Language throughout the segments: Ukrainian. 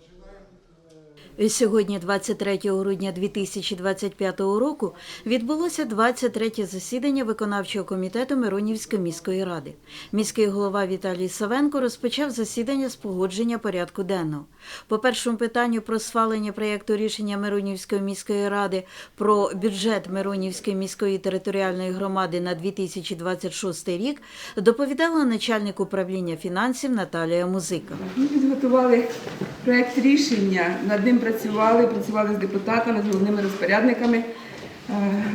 Начинаем Сьогодні, 23 грудня 2025 року, відбулося 23 засідання виконавчого комітету Миронівської міської ради. Міський голова Віталій Савенко розпочав засідання з погодження порядку денного. По першому питанню про схвалення проєкту рішення Миронівської міської ради про бюджет Миронівської міської територіальної громади на 2026 рік доповідала начальник управління фінансів Наталія Музика. Ми підготували проєкт рішення, над ним працювали, працювали з депутатами, з головними розпорядниками, е,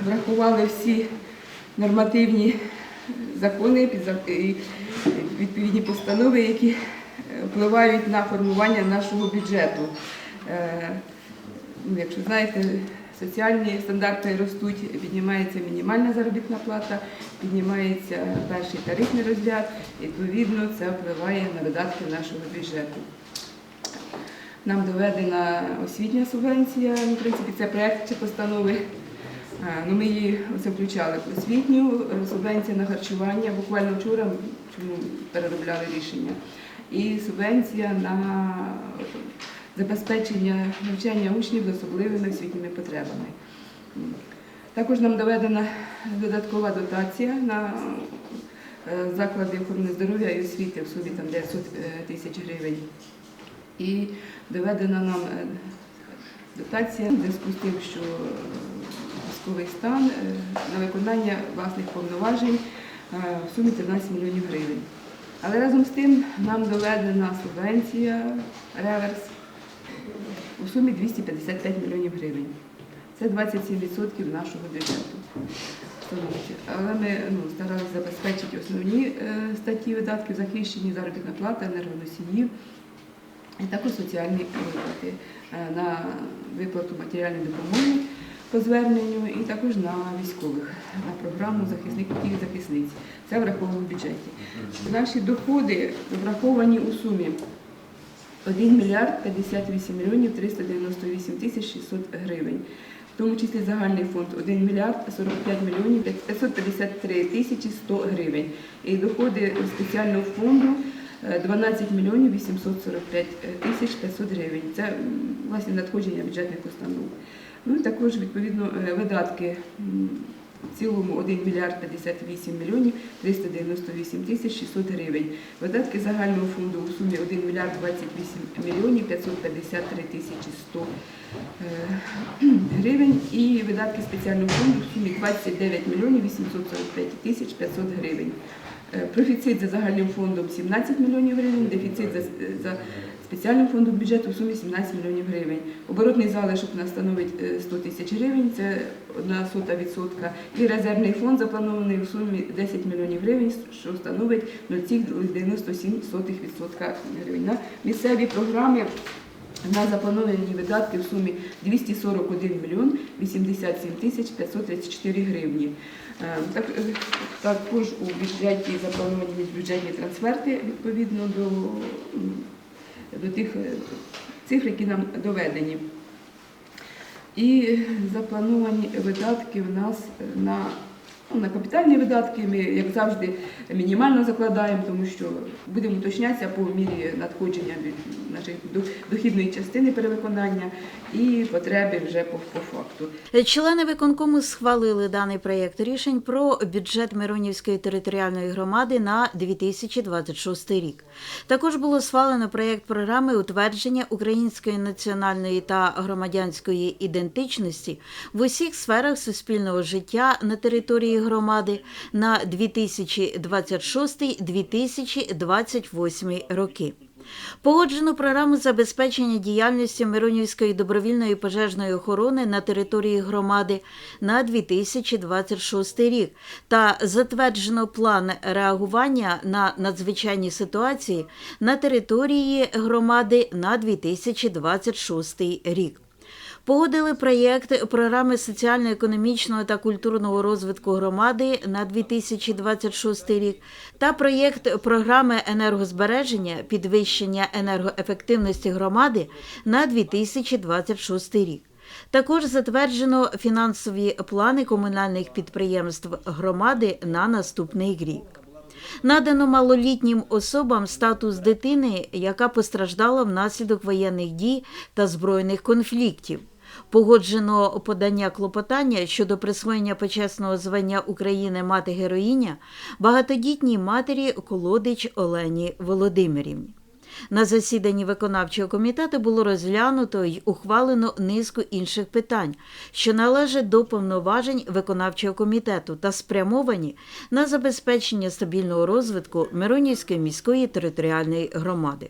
врахували всі нормативні закони і відповідні постанови, які е, впливають на формування нашого бюджету. Е, ну, Якщо знаєте, соціальні стандарти ростуть, піднімається мінімальна заробітна плата, піднімається перший тарифний розряд, відповідно, це впливає на видатки нашого бюджету. Нам доведена освітня субвенція, ну, в принципі, це проєкт чи постанови. Е, Ну, ми її в освітню, е, субвенція на харчування. Буквально вчора чому переробляли рішення. І субвенція на забезпечення навчання учнів з особливими освітніми потребами. Також нам доведена додаткова дотація на е, заклади охорони здоров'я і освіти в сумі там 900 тисяч гривень. І доведена нам е, дотація в зв'язку з тим, що е, військовий стан е, на виконання власних повноважень в сумі 13 мільйонів гривень. Але разом з тим нам доведена субвенція реверс у сумі 255 мільйонів гривень. Це 27% нашого бюджету. Але ми ну, старалися забезпечити основні статті видатків, захищені заробітна плата, енергоносіїв, і також соціальні виплати е, на виплату матеріальної допомоги по зверненню і також на військових, на програму захисників і захисниць. Це враховано в бюджеті. Наші доходи враховані у сумі 1 мільярд 58 мільйонів 398 тисяч 600 гривень. В тому числі загальний фонд 1 мільярд 45 мільйонів 553 тисячі 100 гривень. І доходи спеціального фонду 12 мільйонів 845 тисяч 500 гривень. Це власне надходження бюджетних установ. Ну і також відповідно е, видатки в цілому 1 мільярд 58 мільйонів 398 тисяч 600 гривень. Видатки загального фонду у сумі 1 мільярд 28 мільйонів 553 тисячі 100 е, гривень і видатки спеціального фонду в сумі 29 мільйонів 845 тисяч 500 гривень. Е, Профіцит за загальним фондом 17 мільйонів гривень, дефіцит за, за спеціальним фондом бюджету в сумі 17 мільйонів гривень. Оборотний залишок у нас становить е, 100 тисяч гривень, це одна сота відсотка. І резервний фонд запланований у сумі 10 мільйонів гривень, що становить 0,97% гривень. На місцеві програми на заплановані видатки в сумі 241 мільйон 87 тисяч 534 гривні. Е, Так, е, також у бюджеті заплановані міжбюджетні трансферти відповідно до, до тих е, цифр, які нам доведені. І заплановані видатки в нас на, на капітальні видатки. Ми, як завжди, мінімально закладаємо, тому що будемо уточнятися по мірі надходження від нашої дохідної частини перевиконання і потреби вже по, по факту. Члени виконкому схвалили даний проєкт рішень про бюджет Миронівської територіальної громади на 2026 рік. Також було схвалено проєкт програми утвердження української національної та громадянської ідентичності в усіх сферах суспільного життя на території громади на 2026-2028 роки. Погоджено програму забезпечення діяльності Миронівської добровільної пожежної охорони на території громади на 2026 рік та затверджено план реагування на надзвичайні ситуації на території громади на 2026 рік. Погодили проєкт програми соціально-економічного та культурного розвитку громади на 2026 рік та проєкт програми енергозбереження підвищення енергоефективності громади на 2026 рік. Також затверджено фінансові плани комунальних підприємств громади на наступний рік. Надано малолітнім особам статус дитини, яка постраждала внаслідок воєнних дій та збройних конфліктів. Погоджено подання клопотання щодо присвоєння почесного звання України мати героїня багатодітній матері Колодич Олені Володимирівні. На засіданні виконавчого комітету було розглянуто й ухвалено низку інших питань, що належать до повноважень виконавчого комітету та спрямовані на забезпечення стабільного розвитку Миронівської міської територіальної громади.